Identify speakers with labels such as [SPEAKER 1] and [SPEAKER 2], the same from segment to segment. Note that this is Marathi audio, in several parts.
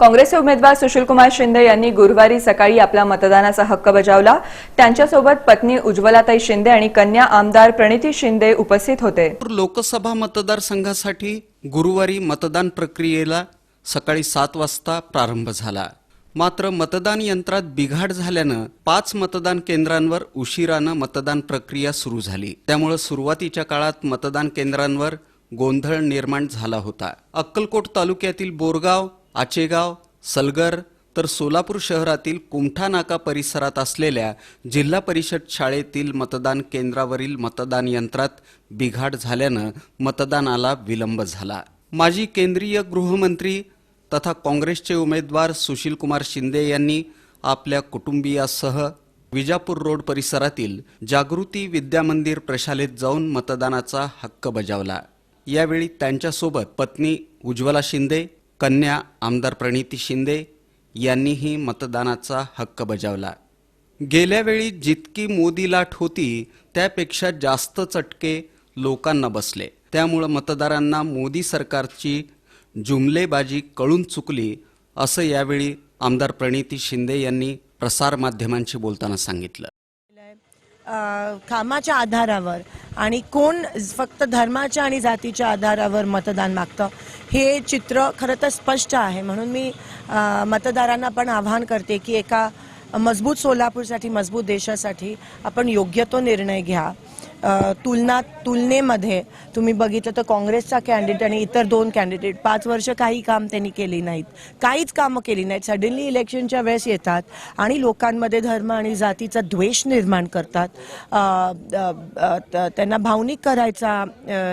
[SPEAKER 1] काँग्रेसचे उमेदवार सुशीलकुमार शिंदे यांनी गुरुवारी सकाळी आपला मतदानाचा हक्क बजावला. त्यांच्यासोबत पत्नी उज्ज्वलाताई शिंदे आणि कन्या आमदार प्रणिती शिंदे उपस्थित होते.
[SPEAKER 2] लोकसभा मतदारसंघासाठी गुरुवारी मतदान प्रक्रियेला सकाळी सात वाजता प्रारंभ झाला. मात्र मतदान यंत्रात बिघाड झाल्यानं पाच मतदान केंद्रांवर उशिरानं मतदान प्रक्रिया सुरू झाली. त्यामुळे सुरुवातीच्या काळात मतदान केंद्रांवर गोंधळ निर्माण झाला होता. अक्कलकोट तालुक्यातील बोरगाव आचेगाव सलगर तर सोलापूर शहरातील कुमठा नाका परिसरात असलेल्या जिल्हा परिषद शाळेतील मतदान केंद्रावरील मतदान यंत्रात बिघाड झाल्यानं मतदानाला विलंब झाला. माजी केंद्रीय गृहमंत्री तथा काँग्रेसचे उमेदवार सुशीलकुमार शिंदे यांनी आपल्या कुटुंबियासह विजापूर रोड परिसरातील जागृती विद्यामंदिर प्रशालेत जाऊन मतदानाचा हक्क बजावला. यावेळी त्यांच्यासोबत पत्नी उज्ज्वला शिंदे कन्या आमदार प्रणिती शिंदे यांनीही मतदानाचा हक्क बजावला. गेल्या वेळी जितकी मोदी लाट होती त्यापेक्षा जास्त चटके लोकांना बसले. त्यामुळं मतदारांना मोदी सरकारची जुमलेबाजी कळून चुकली असं यावेळी आमदार प्रणिती शिंदे यांनी प्रसारमाध्यमांशी बोलताना सांगितलं.
[SPEAKER 3] कामाच्या आधारावर आणि कोण फक्त धर्माच्या आणि जातीच्या आधारावर मतदान मागतं हे चित्र खरं तर स्पष्ट आहे. म्हणून मी मतदारांना पण आवाहन करते की एका मजबूत सोलापूरसाठी मजबूत देशासाठी आपण योग्य तो निर्णय घ्या. तुलना तुलनेमध्ये तुम्ही बघितलं तर काँग्रेसचा कॅन्डिडेट आणि इतर दोन कॅन्डिडेट पाच वर्ष काही काम त्यांनी केली नाहीत. काहीच कामं केली नाहीत. सडनली इलेक्शनच्या वेळेस येतात आणि लोकांमध्ये धर्म आणि जातीचा द्वेष निर्माण करतात. त्यांना भावनिक करायचा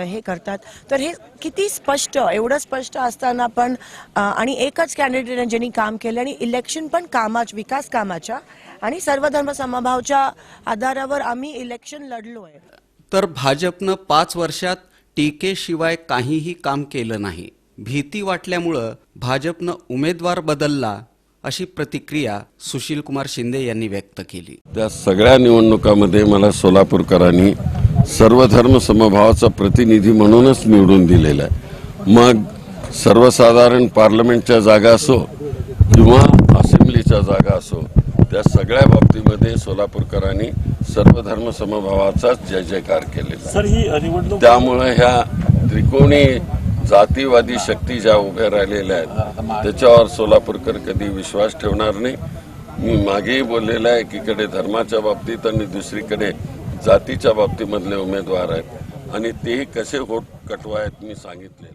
[SPEAKER 3] हे करतात. तर हे किती स्पष्ट एवढं स्पष्ट असताना पण आणि एकच कॅन्डिडेट ज्यांनी काम केलं आणि इलेक्शन पण कामाच विकास कामाच्या आणि सर्वधर्म समभावच्या आधारावर आम्ही इलेक्शन लढलो आहे
[SPEAKER 2] तर भाजपनं पाच वर्षात टीकेशिवाय काहीही काम केलं नाही. भीती वाटल्यामुळं भाजपनं उमेदवार बदलला अशी प्रतिक्रिया सुशीलकुमार शिंदे यांनी व्यक्त केली.
[SPEAKER 4] त्या सगळ्या निवडणुकामध्ये मला सोलापूरकरांनी सर्वधर्म समभावाचा प्रतिनिधी म्हणूनच निवडून दिलेला आहे. मग सर्वसाधारण पार्लमेंटच्या जागा असो किंवा असेंब्लीच्या जागा असो त्या सगळ्या बाबतीमध्ये सोलापूरकरांनी सर्वधर्म समभावाचाच जय जयकार केलेला
[SPEAKER 5] ही
[SPEAKER 4] त्यामुळे ह्या त्रिकोणी जातीवादी शक्ती ज्या उभ्या राहिलेल्या आहेत त्याच्यावर सोलापूरकर कधी विश्वास ठेवणार नाही. मी मागेही बोललेलं आहे एकीकडे धर्माच्या बाबतीत आणि दुसरीकडे जातीच्या बाबतीमधले उमेदवार आहेत. आणि तेही कसे होत कटवायत मी सांगितले